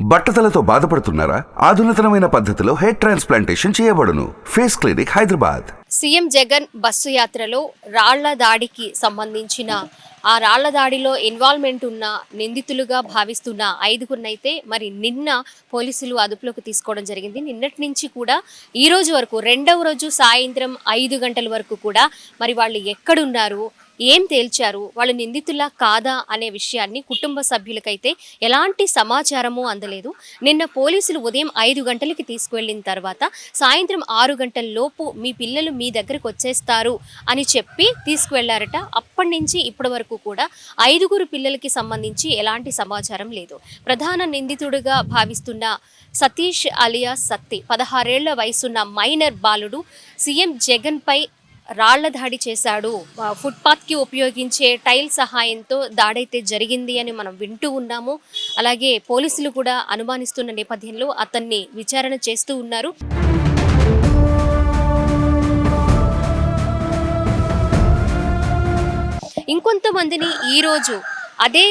బట్టతలతో బాధపడుతున్నారా? ఆధునితనమైన పద్ధతిలో హెయిర్ ట్రాన్స్ప్లాంటేషన్ చేయబడును. Face clinic Hyderabad. CM Jagan bus యాత్రలో రాళ్ళ దాడికి సంబంధించిన ఆ రాళ్ళ దాడిలో ఇన్వాల్వ్మెంట్ ఉన్న నిందితులుగా భావిస్తున్న ఐదుగురినైతే మరి నిన్న పోలీసులు అదుపులోకి తీసుకోవడం జరిగింది. నిన్నటి నుంచి కూడా ఈ రోజు వరకు రెండవ రోజు సాయంత్రం ఐదు గంటల వరకు కూడా మరి వాళ్ళు ఎక్కడున్నారు? ఏం తేల్చారు? వాళ్ళు నిందితులా కాదా అనే విషయాన్ని కుటుంబ సభ్యులకైతే ఎలాంటి సమాచారము అందలేదు. నిన్న పోలీసులు ఉదయం ఐదు గంటలకి తీసుకువెళ్ళిన తర్వాత సాయంత్రం ఆరు గంటల లోపు మీ పిల్లలు మీ దగ్గరకు వచ్చేస్తారు అని చెప్పి తీసుకువెళ్ళారట అప్పటి నుంచి ఇప్పటి వరకు కూడా ఐదుగురు పిల్లలకి సంబంధించి ఎలాంటి సమాచారం లేదు. ప్రధాన నిందితుడిగా భావిస్తున్న సతీష్ అలియా సత్తి పదహారేళ్ళ వయసున్న మైనర్ బాలుడు సీఎం జగన్పై రాళ్ళ దాడి చేశాడు ఫుట్పాత్కి ఉపయోగించే టైల్ సహాయంతో దాడైతే జరిగింది అని మనం వింటూ ఉన్నాము. అలాగే పోలీసులు కూడా అనుమానిస్తున్న నేపథ్యంలో అతన్ని విచారణ చేస్తూ ఉన్నారు. ఇంకొంతమందిని ఈరోజు అదే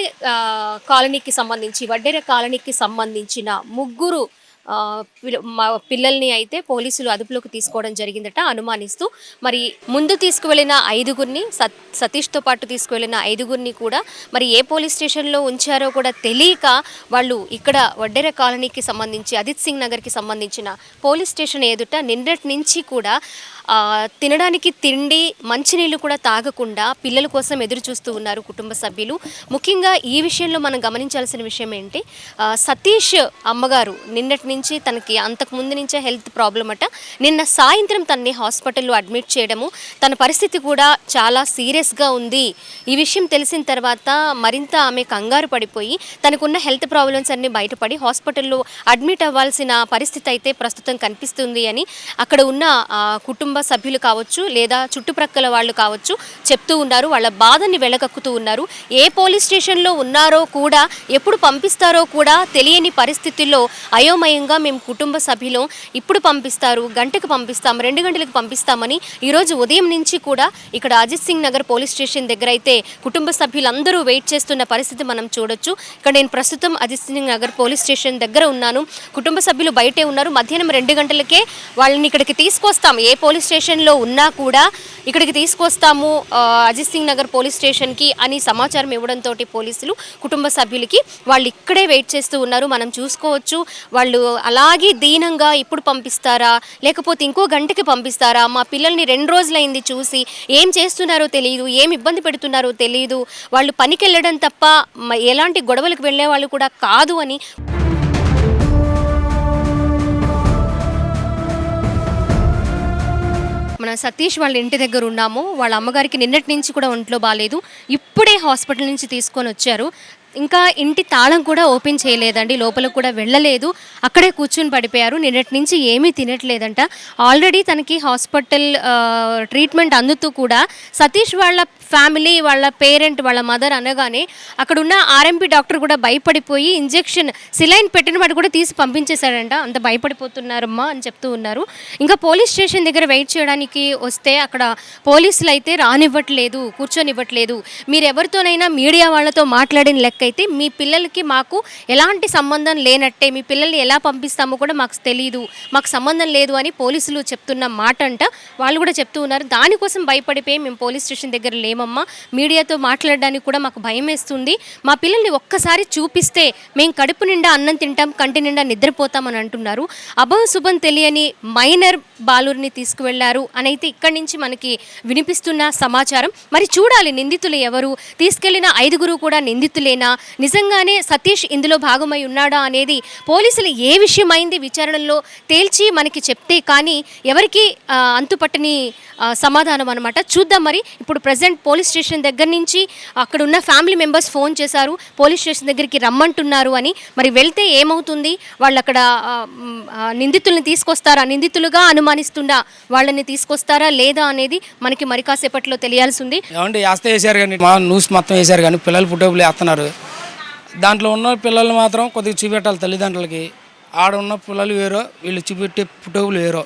కాలనీకి సంబంధించి వడ్డెర కాలనీకి సంబంధించిన ముగ్గురు మా పిల్లల్ని అయితే పోలీసులు అదుపులోకి తీసుకోవడం జరిగిందట అనుమానిస్తూ. మరి ముందు తీసుకువెళ్ళిన ఐదుగురిని సత్ సతీష్తో పాటు తీసుకువెళ్ళిన ఐదుగురిని కూడా మరి ఏ పోలీస్ స్టేషన్లో ఉంచారో కూడా తెలియక వాళ్ళు ఇక్కడ వడ్డెర కాలనీకి సంబంధించి అదిత్ సింగ్ నగర్కి సంబంధించిన పోలీస్ స్టేషన్ ఎదుట నిన్నటి నుంచి కూడా తినడానికి తిండి మంచినీళ్ళు కూడా తాగకుండా పిల్లల కోసం ఎదురు చూస్తూ ఉన్నారు కుటుంబ సభ్యులు. ముఖ్యంగా ఈ విషయంలో మనం గమనించాల్సిన విషయం ఏంటి? సతీష్ అమ్మగారు నిన్నటి నుంచి తనకి అంతకు ముందు నుంచే హెల్త్ ప్రాబ్లం అట. నిన్న సాయంత్రం తనని హాస్పిటల్లో అడ్మిట్ చేయడము తన పరిస్థితి కూడా చాలా సీరియస్గా ఉంది. ఈ విషయం తెలిసిన తర్వాత మరింత ఆమె కంగారు పడిపోయి తనకున్న హెల్త్ ప్రాబ్లమ్స్ అన్ని బయటపడి హాస్పిటల్లో అడ్మిట్ అవ్వాల్సిన పరిస్థితి అయితే ప్రస్తుతం కనిపిస్తుంది అని అక్కడ ఉన్న కుటుంబ కుటుంబ సభ్యులు కావచ్చు లేదా చుట్టుప్రక్కల వాళ్ళు కావచ్చు చెప్తూ ఉన్నారు వాళ్ళ బాధని వెలకక్కుతూ ఉన్నారు. ఏ పోలీస్ స్టేషన్లో ఉన్నారో కూడా ఎప్పుడు పంపిస్తారో కూడా తెలియని పరిస్థితుల్లో అయోమయంగా మేము కుటుంబ సభ్యులు ఇప్పుడు పంపిస్తారు గంటకు పంపిస్తాం రెండు గంటలకు పంపిస్తామని ఈరోజు ఉదయం నుంచి కూడా ఇక్కడ అజిత్ సింగ్ నగర్ పోలీస్ స్టేషన్ దగ్గర అయితే కుటుంబ సభ్యులందరూ వెయిట్ చేస్తున్న పరిస్థితి మనం చూడొచ్చు. ఇక్కడ నేను ప్రస్తుతం అజిత్ సింగ్ నగర్ పోలీస్ స్టేషన్ దగ్గర ఉన్నాను. కుటుంబ సభ్యులు బయటే ఉన్నారు. మధ్యాహ్నం రెండు గంటలకే వాళ్ళని ఇక్కడికి తీసుకొస్తాం. ఏ పోలీస్ స్టేషన్లో ఉన్నా కూడా ఇక్కడికి తీసుకొస్తాము. అజిత్ సింగ్ నగర్ పోలీస్ స్టేషన్కి అని సమాచారం ఇవ్వడంతో పోలీసులు కుటుంబ సభ్యులకి వాళ్ళు ఇక్కడే వెయిట్ చేస్తూ ఉన్నారు. మనం చూసుకోవచ్చు. వాళ్ళు అలాగే దీనంగా ఇప్పుడు పంపిస్తారా? లేకపోతే ఇంకో గంటకి పంపిస్తారా? మా పిల్లల్ని రెండు రోజులైంది చూసి ఏం చేస్తున్నారో తెలియదు ఏం ఇబ్బంది పెడుతున్నారో తెలియదు వాళ్ళు పనికి వెళ్ళడం తప్ప మ- ఎలాంటి గొడవలకు వెళ్ళే వాళ్ళు కూడా కాదు అని మన సతీష్ వాళ్ళ ఇంటి దగ్గర ఉన్నాము. వాళ్ళ అమ్మగారికి నిన్నటి నుంచి కూడా ఒంట్లో బాగాలేదు ఇప్పుడే హాస్పిటల్ నుంచి తీసుకొని వచ్చారు. ఇంకా ఇంటి తాళం కూడా ఓపెన్ చేయలేదండి లోపల కూడా వెళ్ళలేదు. అక్కడే కూర్చుని పడిపోయారు. నిన్నటి నుంచి ఏమీ తినట్లేదంట. ఆల్రెడీ తనకి హాస్పిటల్ ట్రీట్మెంట్ అందుతూ కూడా సతీష్ వాళ్ళ ఫ్యామిలీ వాళ్ళ పేరెంట్ వాళ్ళ మదర్ అనగానే అక్కడున్న ఆర్ఎంపీ డాక్టర్ కూడా భయపడిపోయి ఇంజెక్షన్ సిలైన్ పెట్టిన వాడు కూడా తీసి పంపించేశాడంట. అంత భయపడిపోతున్నారమ్మా అని చెప్తూ ఉన్నారు. ఇంకా పోలీస్ స్టేషన్ దగ్గర వెయిట్ చేయడానికి వస్తే అక్కడ పోలీసులు అయితే రానివ్వట్లేదు కూర్చొనివ్వట్లేదు. మీరు ఎవరితోనైనా మీడియా వాళ్ళతో మాట్లాడిన లెక్క అయితే మీ పిల్లలకి మాకు ఎలాంటి సంబంధం లేనట్టే మీ పిల్లల్ని ఎలా పంపిస్తామో కూడా మాకు తెలియదు మాకు సంబంధం లేదు అని పోలీసులు చెప్తున్న మాట అంట వాళ్ళు కూడా చెప్తూ ఉన్నారు. దానికోసం భయపడిపోయి మేము పోలీస్ స్టేషన్ దగ్గర లేమమ్మా. మీడియాతో మాట్లాడడానికి కూడా మాకు భయం వేస్తుంది మా పిల్లల్ని ఒక్కసారి చూపిస్తే మేము కడుపు నిండా అన్నం తింటాం కంటి నిండా నిద్రపోతామని అంటున్నారు. అభం శుభం తెలియని మైనర్ బాలురిని తీసుకువెళ్ళారు అని అయితే ఇక్కడి నుంచి మనకి వినిపిస్తున్న సమాచారం. మరి చూడాలి నిందితులు ఎవరు? తీసుకెళ్ళిన ఐదుగురు కూడా నిందితులేనా? నిజంగానే సతీష్ ఇందులో భాగమై ఉన్నాడా అనేది పోలీసులు ఏ విషయమైంది విచారణలో తేల్చి మనకి చెప్తే కానీ ఎవరికి అంతుపట్టని సమాధానం అనమాట చూద్దాం మరి. ఇప్పుడు ప్రజెంట్ పోలీస్ స్టేషన్ దగ్గర నుంచి అక్కడ ఉన్న ఫ్యామిలీ మెంబర్స్ ఫోన్ చేశారు. పోలీస్ స్టేషన్ దగ్గరికి రమ్మంటున్నారు అని. మరి వెళ్తే ఏమవుతుంది? వాళ్ళు అక్కడ నిందితుల్ని తీసుకొస్తారా? నిందితులుగా అనుమానిస్తుండా వాళ్ళని తీసుకొస్తారా లేదా అనేది మనకి మరి కాసేపట్లో తెలియాల్సింది ఏమంటే వేస్తే కానీ మా న్యూస్ మొత్తం వేసారు కానీ పిల్లలు పుట్టేపులు వేస్తున్నారు. దాంట్లో ఉన్న పిల్లలు మాత్రం కొద్దిగా చూపెట్టాలి తల్లిదండ్రులకి. ఆడ ఉన్న పిల్లలు వేరో వీళ్ళు చూపెట్టే పుట్టేపులు వేరో.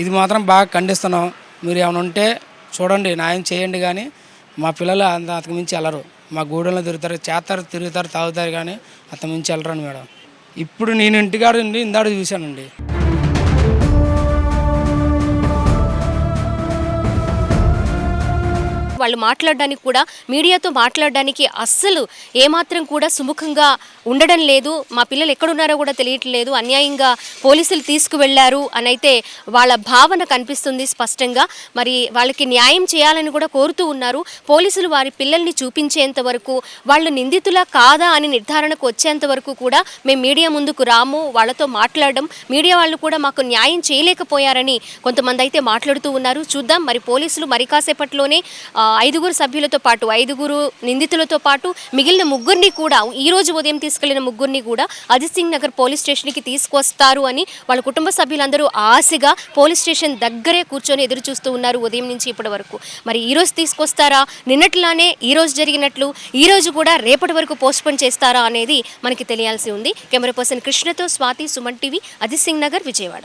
ఇది మాత్రం బాగా ఖండిస్తున్నాం. మీరు ఏమైనా ఉంటే చూడండి న్యాయం చేయండి కానీ మా పిల్లలు అంత అంతకుమించి వెళ్ళరు. మా గూడెంలో తిరుగుతారు చేస్తారు తిరుగుతారు తాగుతారు కానీ అంతకుమించి మించి వెళ్ళరండి మేడం. ఇప్పుడు నేను ఇంటికాడ ఉండి చూశానండి. వాళ్ళు మాట్లాడడానికి కూడా మీడియాతో మాట్లాడడానికి అస్సలు ఏమాత్రం కూడా సుముఖంగా ఉండడం లేదు. మా పిల్లలు ఎక్కడున్నారో కూడా తెలియట్లేదు. అన్యాయంగా పోలీసులు తీసుకువెళ్ళారు అని అయితే వాళ్ళ భావన కనిపిస్తుంది స్పష్టంగా. మరి వాళ్ళకి న్యాయం చేయాలని కూడా కోరుతూ ఉన్నారు. పోలీసులు వారి పిల్లల్ని చూపించేంత వరకు వాళ్ళు నిందితులా కాదా అని నిర్ధారణకు వచ్చేంత వరకు కూడా మేము మీడియా ముందుకు రాము వాళ్ళతో మాట్లాడడం. మీడియా వాళ్ళు కూడా మాకు న్యాయం చేయలేకపోయారని కొంతమంది అయితే మాట్లాడుతూ ఉన్నారు. చూద్దాం మరి పోలీసులు మరి కాసేపట్లోనే ఐదుగురు సభ్యులతో పాటు ఐదుగురు నిందితులతో పాటు మిగిలిన ముగ్గురిని కూడా ఈ రోజు ఉదయం తీసుకెళ్ళిన ముగ్గురిని కూడా అజిత్ సింగ్ నగర్ పోలీస్ స్టేషన్కి తీసుకొస్తారు అని వాళ్ళ కుటుంబ సభ్యులందరూ ఆశగా పోలీస్ స్టేషన్ దగ్గరే కూర్చొని ఎదురు చూస్తూ ఉన్నారు ఉదయం నుంచి ఇప్పటి వరకు. మరి ఈరోజు తీసుకొస్తారా? నిన్నట్లానే ఈరోజు జరిగినట్లు ఈరోజు కూడా రేపటి వరకు పోస్ట్పోన్ చేస్తారా అనేది మనకి తెలియాల్సి ఉంది. కెమెరా పర్సన్ కృష్ణతో స్వాతి సుమన్ టీవీ అజిత్ సింగ్ నగర్ విజయవాడ.